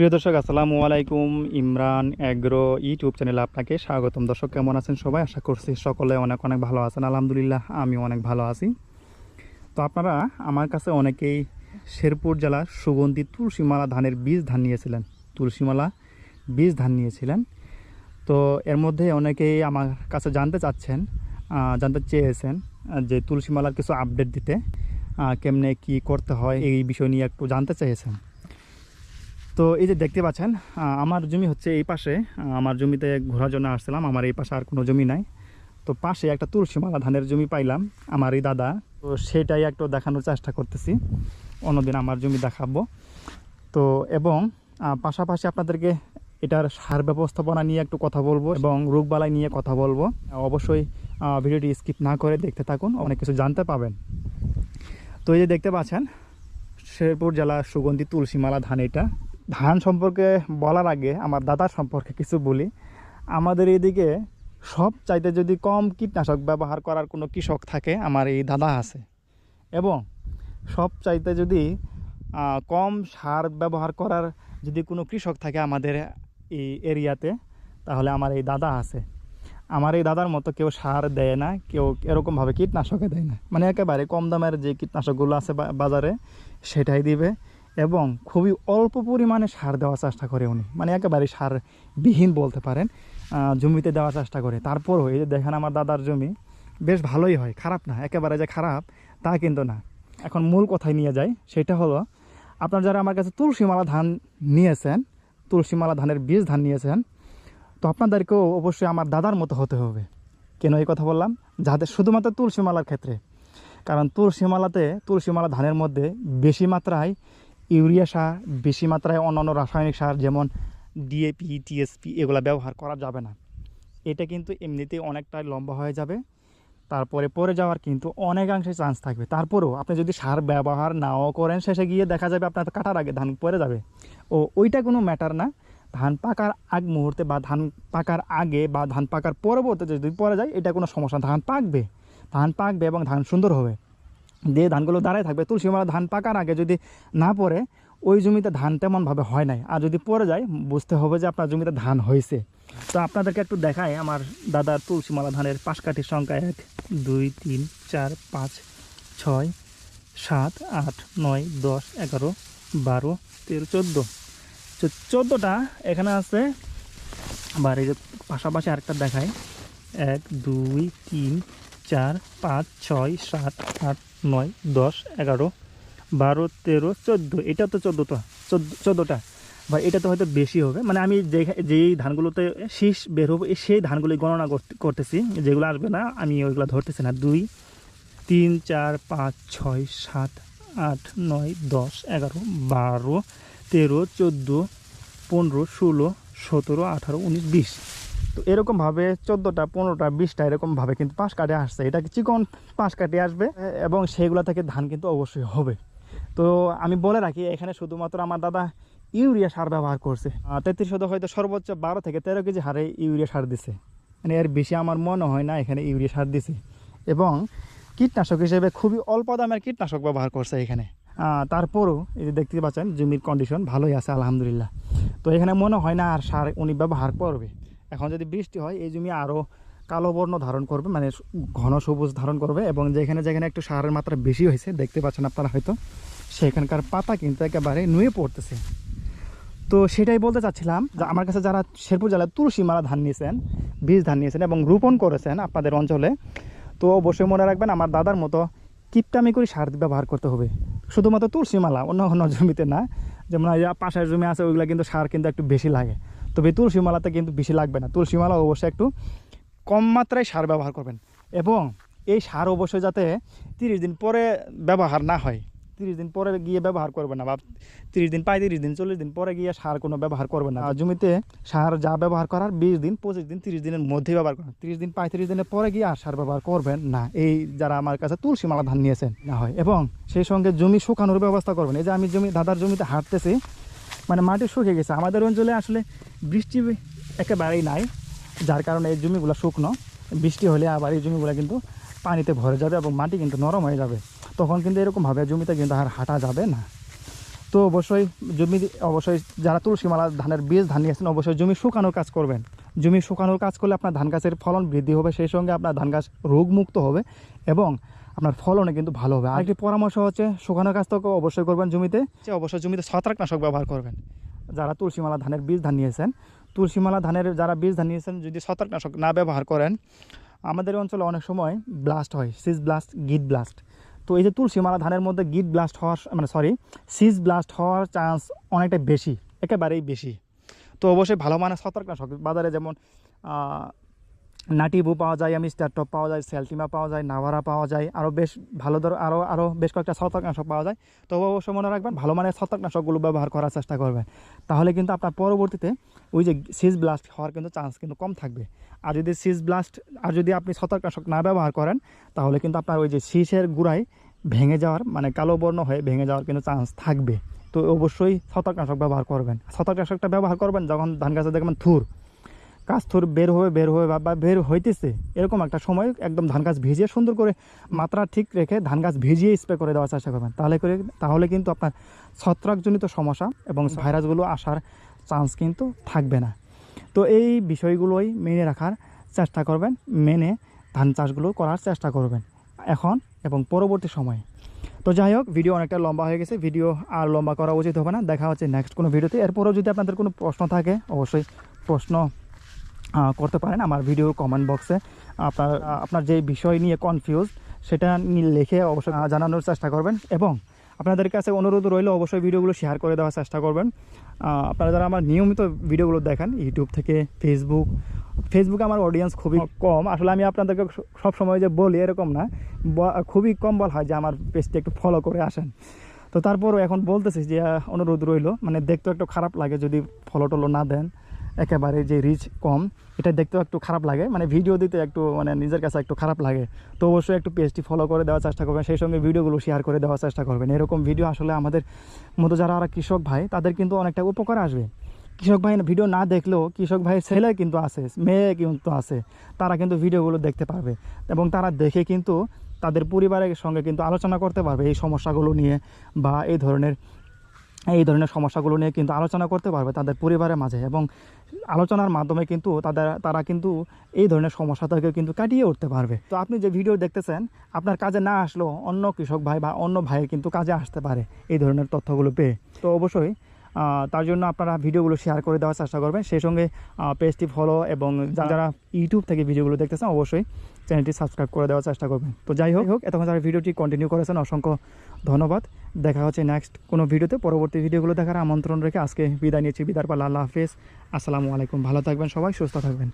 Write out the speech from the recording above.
প্রিয় দর্শক, আসসালামু আলাইকুম। ইমরান অ্যাগ্রো ইউটিউব চ্যানেলে আপনাকে স্বাগতম। দর্শক, কেমন আছেন সবাই? আশা করছি সকলে অনেক অনেক ভালো আছেন। আলহামদুলিল্লাহ আমি অনেক ভালো আছি। তো আপনারা আমার কাছে অনেকেই শেরপুর জেলার সুগন্ধি তুলসীমালা ধানের বীজ ধান নিয়েছিলেন। তুলসীমালা বীজ ধান নিয়েছিলেন। তো এর মধ্যে অনেকেই আমার কাছে জানতে চাচ্ছেন জানতে চেয়েছেন যে তুলসীমালার কিছু আপডেট দিতে কেমনে কি করতে হয়, এই বিষয় নিয়ে একটু জানতে চেয়েছেন। তো এই যে দেখতে পাচ্ছেন আমার জমি হচ্ছে এই পাশে আমার জমিতে ঘোরার জন্য আসছিলাম, আমার এই পাশে আর কোনো জমি নাই। তো পাশে একটা তুলসীমালা ধানের জমি পাইলাম, আমার এই দাদা। তো সেটাই একটু দেখানোর চেষ্টা করতেছি, অন্যদিন আমার জমি দেখাবো। তো এবং পাশাপাশি আপনাদেরকে এটার সার ব্যবস্থাপনা নিয়ে একটু কথা বলব এবং রোগবালাই নিয়ে কথা বলব। অবশ্যই ভিডিওটি স্কিপ না করে দেখতে থাকুন, অনেক কিছু জানতে পাবেন। তো এই যে দেখতে পাচ্ছেন, শেরপুর জেলার সুগন্ধি তুলসীমালা ধান এটা। ধান সম্পর্কে বলার আগে আমার দাদার সম্পর্কে কিছু বলি। আমাদের এইদিকে সব চাইতে যদি কম কীটনাশক ব্যবহার করার কোনো কৃষক থাকে, আমার এই দাদা আছে। এবং সব চাইতে যদি কম সার ব্যবহার করার যদি কোনো কৃষক থাকে আমাদের এই এরিয়াতে, তাহলে আমার এই দাদা আছে। আমার এই দাদার মতো কেউ সার দেয় না, কেউ এরকমভাবে কীটনাশকে দেয় না। মানে একেবারে কম দামের যে কীটনাশকগুলো আছে বাজারে, সেটাই দিবে। এবং খুবই অল্প পরিমাণে সার দেওয়ার চেষ্টা করে উনি। মানে একেবারে সার বিহীন বলতে পারেন জমিতে দেওয়ার চেষ্টা করে। তারপরও এই যে দেখেন আমার দাদার জমি, বেশ ভালোই হয়, খারাপ না, একেবারে যে খারাপ, তা কিন্তু না। এখন মূল কথায় নিয়ে যাই, সেটা হলো, আপনার যারা আমার কাছে তুলসীমালা ধান নিয়েছেন, তুলসীমালা ধানের বীজ ধান নিয়েছেন, তো আপনাদেরকেও অবশ্যই আমার দাদার মতো হতে হবে। কেন এই কথা বললাম? যাদের শুধুমাত্র তুলসীমালার ক্ষেত্রে। কারণ তুলসীমালাতে, তুলসীমালা ধানের মধ্যে বেশি মাত্রায় ইউরিয়া সার, বেশি মাত্রায় অন্যান্য রাসায়নিক সার যেমন ডিএপি টিএসপি এগুলো ব্যবহার করা যাবে না। এটা কিন্তু এমনিতেই অনেকটাই লম্বা হয়ে যাবে। তারপরে পরে যাওয়ার কিন্তু অনেকাংশে চান্স থাকবে। তারপরেও আপনি যদি সার ব্যবহার নাও করেন, শেষে গিয়ে দেখা যাবে আপনার কাটার আগে ধান পরে যাবে। ও ওইটা কোনো ম্যাটার না। ধান পাকার আগ মুহূর্তে বা ধান পাকার আগে বা ধান পাকার পরবর্তীতে যদি পরে যায়, এটা কোনো সমস্যা। ধান পাকবে। ধান পাকবে এবং ধান সুন্দর হবে। দিয়ে ধানগুলো দাঁড়ায় থাকবে তুলসীমালা ধান পাকার আগে যদি না পড়ে, ওই জমিতে ধান তেমনভাবে হয় নাই। আর যদি পড়ে যায়, বুঝতে হবে যে আপনার জমিতে ধান হয়েছে। তো আপনাদেরকে একটু দেখায় আমার দাদার তুলসীমালা ধানের পাশকাঠির সংখ্যা এক, দুই, তিন, চার, পাঁচ, ছয়, সাত, আট, নয়, দশ, এগারো, বারো, তেরো, চোদ্দ। চোদ্দোটা এখানে আছে। আবার এই যে পাশাপাশি আরেকটা দেখায় এক, দুই, তিন, চার, পাঁচ, ছয়, সাত, আট নয়, দশ, এগারো, বারো, তেরো, চোদ্দ। এটা তো চোদ্দোটা চোদ্দ, চোদ্দোটা। বা এটা তো হয়তো বেশি হবে। মানে আমি যে যেই ধানগুলোতে শীষ বের হবে, সেই ধানগুলি গণনা করতে- করতেছি। যেগুলো আসবে না, আমি ওইগুলো ধরতেছি না। দুই, তিন, চার, পাঁচ, ছয়, সাত, আট, নয়, দশ, এগারো, বারো, তেরো, চোদ্দ, পনেরো, ষোলো, সতেরো, আঠারো, উনিশ, বিশ। তো এরকমভাবে চোদ্দোটা, পনেরোটা, বিশটা এরকমভাবে কিন্তু পাশ কাটে আসছে। এটা চিকন পাশ কাটে আসবে? এবং সেগুলো থেকে ধান কিন্তু অবশ্যই হবে। তো আমি বলে রাখি, এখানে শুধুমাত্র আমার দাদা ইউরিয়া সার ব্যবহার করছে। তেত্রিশ শত হয়তো সর্বোচ্চ বারো থেকে তেরো কেজি হারে ইউরিয়া সার দিছে। মানে এর বেশি আমার মনে হয় না এখানে ইউরিয়া সার দিছে। এবং কীটনাশক হিসেবে খুবই অল্প দামের কীটনাশক ব্যবহার করছে এখানে। তারপরও এই যে দেখতে পাচ্ছেন, জমির কন্ডিশন ভালোই আছে, আলহামদুলিল্লাহ। তো এখানে মনে হয় না আর সার উনি ব্যবহার করবে। এখন যদি বৃষ্টি হয়, এই জমি আরও কালো বর্ণ ধারণ করবে মানে ঘন সবুজ ধারণ করবে এবং যেখানে যেখানে একটু সারের মাত্রা বেশি হয়েছে, দেখতে পাচ্ছেন আপনারা হয়তো, সেখানকার পাতা কিন্তু একেবারে নুয়ে পড়তেছে। তো সেটাই বলতে চাচ্ছিলাম যে আমার কাছে যারা শেরপুর জেলায় তুলসী মালা ধান নিয়েছেন, বীজ ধান নিয়েছেন এবং রোপণ করেছেন আপনাদের অঞ্চলে, তো অবশ্যই মনে রাখবেন আমার দাদার মতো কিপটামি করে সার ব্যবহার করতে হবে। শুধুমাত্র তুলসী মালা, অন্য অন্য জমিতে না, যেমন পাশের জমি আছে, ওইগুলো কিন্তু সার কিন্তু একটু বেশি লাগে। তবে তুলসী মালাতে কিন্তু বেশি লাগবে না। তুলসী মালা অবশ্যই একটু কম মাত্রায় সার ব্যবহার করবেন এবং এই সার অবশ্যই যাতে তিরিশ দিন পরে ব্যবহার না হয়। তিরিশ দিন পরে গিয়ে ব্যবহার করবে না বা তিরিশ দিন পঁয়ত্রিশ দিন, চল্লিশ দিন পরে গিয়ে সার কোনো ব্যবহার করবে না। জমিতে সার যা ব্যবহার করার বিশ দিন, পঁচিশ দিন, তিরিশ দিনের মধ্যেই ব্যবহার করেন তিরিশ দিন, পঁয়ত্রিশ দিনের পরে গিয়ে আর সার ব্যবহার করবেন না। এই যারা আমার কাছে তুলসী মালা ধান নিয়েছেন, না হয়। এবং সেই সঙ্গে জমি শুকানোর ব্যবস্থা করবেন। এই যে আমি জমি, দাদার জমিতে হাঁটতেছি মানে মাটি শুকিয়ে গেছে। আমাদের অঞ্চলে আসলে বৃষ্টি একেবারেই নাই, যার কারণে এই জমিগুলো শুকনো। বৃষ্টি হলে আবার এই জমিগুলো কিন্তু পানিতে ভরে যাবে এবং মাটি কিন্তু নরম হয়ে যাবে। তখন কিন্তু এরকমভাবে জমিতে কিন্তু আর হাঁটা যাবে না। তো অবশ্যই জমি, অবশ্যই যারা তুলসীমালা ধানের বীজ ধান নিয়েছেন অবশ্যই জমি শুকানোর কাজ করবেন। জমি শুকানোর কাজ করলে আপনার ধান গাছের ফলন বৃদ্ধি হবে, সেই সঙ্গে আপনার ধান গাছ রোগমুক্ত হবে এবং আপনার ফলনে কিন্তু ভালো হবে। আরেকটি পরামর্শ হচ্ছে শুকানোর কাজ তো অবশ্যই করবেন জমিতে। যে অবশ্যই জমিতে ছত্রাকনাশক ব্যবহার করবেন। যারা তুলসীমালা ধানের বীজ ধান নিয়েছেন তুলসীমালা ধানের যারা বীজ ধান নিয়েছেন যদি ছত্রাকনাশক না ব্যবহার করেন আমাদের অঞ্চলে অনেক সময় ব্লাস্ট হয় সিজ ব্লাস্ট গিট ব্লাস্ট তো এই যে তুলসীমালা ধানের মধ্যে গিট ব্লাস্ট হওয়ার মানে সরি সিজ ব্লাস্ট হওয়ার চান্স অনেকটা বেশি একেবারেই বেশি। তো অবশ্যই ভালো মানের ছত্রাকনাশক বাজারে যেমন নাটিবু পাওয়া যায় মিস্টার টপ পাওয়া যায়, সেলটিমা পাওয়া যায় নাভারা পাওয়া যায় আরও বেশ ভালো ধর আরও আরও বেশ কয়েকটা ছত্রাকনাশক পাওয়া যায়। তো অবশ্যই মনে রাখবেন, ভালো মানের ছত্রাকনাশকগুলো ব্যবহার করার চেষ্টা করবেন। তাহলে কিন্তু আপনার পরবর্তীতে ওই যে সিজ ব্লাস্ট হওয়ার কিন্তু চান্স কিন্তু কম থাকবে। আর যদি সিজ ব্লাস্ট, আর যদি আপনি ছত্রাকনাশক না ব্যবহার করেন, তাহলে কিন্তু আপনার ওই যে শীষের গুড়ায় ভেঙে যাওয়ার মানে কালো বর্ণ হয়ে ভেঙে যাওয়ার কিন্তু চান্স থাকবে। তো অবশ্যই ছত্রাকনাশক ব্যবহার করবেন। ছত্রাকনাশকটা ব্যবহার করবেন যখন ধান গাছে দেখবেন থুর। গাছ থুর বের হয়ে বের হয়ে বা- বের হইতেছে এরকম একটা সময় একদম ধান গাছ ভিজিয়ে সুন্দর করে মাত্রা ঠিক রেখে ধান গাছ ভিজিয়ে স্প্রে করে দেওয়ার চেষ্টা করবেন। তাহলে করে তাহলে কিন্তু আপনার ছত্রাকজনিত সমস্যা এবং ভাইরাসগুলো আসার চান্স কিন্তু থাকবে না। তো এই বিষয়গুলোই মেনে রাখার চেষ্টা করবেন মেনে ধান চাষগুলো করার চেষ্টা করবেন এখন এবং পরবর্তী সময়ে। তো যাই হোক ভিডিও অনেকটা লম্বা হয়ে গেছে ভিডিও আর লম্বা করা উচিত হবে না দেখা হচ্ছে নেক্সট কোনো ভিডিওতে। এরপরেও যদি আপনাদের কোনো প্রশ্ন থাকে অবশ্যই প্রশ্ন করতে পারেন আমার ভিডিও কমেন্ট বক্সে আপনার আপনার যে বিষয় নিয়ে কনফিউজ সেটা লিখে অবশ্যই জানানোর চেষ্টা করবেন। এবং আপনাদের কাছে অনুরোধ রইলে, অবশ্যই ভিডিওগুলো শেয়ার করে দেওয়ার চেষ্টা করবেন। আপনারা যারা আমার নিয়মিত ভিডিওগুলো দেখেন ইউটিউব থেকে ফেসবুক ফেসবুকে আমার অডিয়েন্স খুবই কম। আসলে আমি আপনাদেরকে সব সময় যে বলি এরকম না খুবই কম বলা হয় যে আমার পেজটি একটু ফলো করে আসেন। তো তারপরও এখন বলতেছি যে অনুরোধ রইল মানে দেখতে একটু খারাপ লাগে যদি ফলো টলো না দেন। একেবারে যে রিচ কম, এটা দেখতেও একটু খারাপ লাগে। মানে ভিডিও দিতে একটু মানে নিজের কাছে একটু খারাপ লাগে। তো অবশ্যই একটু পেজটি ফলো করে দেওয়ার চেষ্টা করবেন, সেই সঙ্গে ভিডিওগুলো শেয়ার করে দেওয়ার চেষ্টা করবেন। এরকম ভিডিও আসলে আমাদের মতো যারা আর কৃষক ভাই, তাদের কিন্তু অনেকটা উপকার আসবে। কৃষক ভাই ভিডিও না দেখলেও কৃষক ভাইয়ের ছেলে কিন্তু আছে, মেয়ে কিন্তু আছে। তারা কিন্তু ভিডিওগুলো দেখতে পারবে। এবং তারা দেখে কিন্তু তাদের পরিবারের সঙ্গে কিন্তু আলোচনা করতে পারবে এই সমস্যাগুলো নিয়ে বা এই ধরনের এই ধরনের সমস্যাগুলো নিয়ে কিন্তু আলোচনা করতে পারবে তাদের পরিবারের মাঝে এবং আলোচনার মাধ্যমে কিন্তু তাদের, তারা কিন্তু এই ধরনের সমস্যা থেকে কিন্তু কাটিয়ে উঠতে পারবে। তো আপনি যে ভিডিও দেখতেছেন, আপনার কাজে না আসলেও অন্য কৃষক ভাই বা অন্য ভাই কিন্তু কাজে আসতে পারে এই ধরনের তথ্যগুলো পেয়ে। তো অবশ্যই তার জন্য আপনারা ভিডিওগুলো শেয়ার করে দেওয়ার চেষ্টা করবেন। সেই সঙ্গে পেজটি ফলো এবং যারা ইউটিউব থেকে ভিডিওগুলো দেখতেছেন অবশ্যই চ্যানেলটি সাবস্ক্রাইব করে দেওয়ার চেষ্টা করবেন। তো যাই হোক হোক এতক্ষণ যারা ভিডিওটি কন্টিনিউ করেছেন অসংখ্য ধন্যবাদ। দেখা হচ্ছে নেক্সট কোনো ভিডিওতে। পরবর্তী ভিডিওগুলো দেখার আমন্ত্রণ রেখে আজকে বিদায় নিয়েছি বিদার পাল্লা আল্লাহ হাফেজ। আসসালামু আলাইকুম। ভালো থাকবেন সবাই সুস্থ থাকবেন।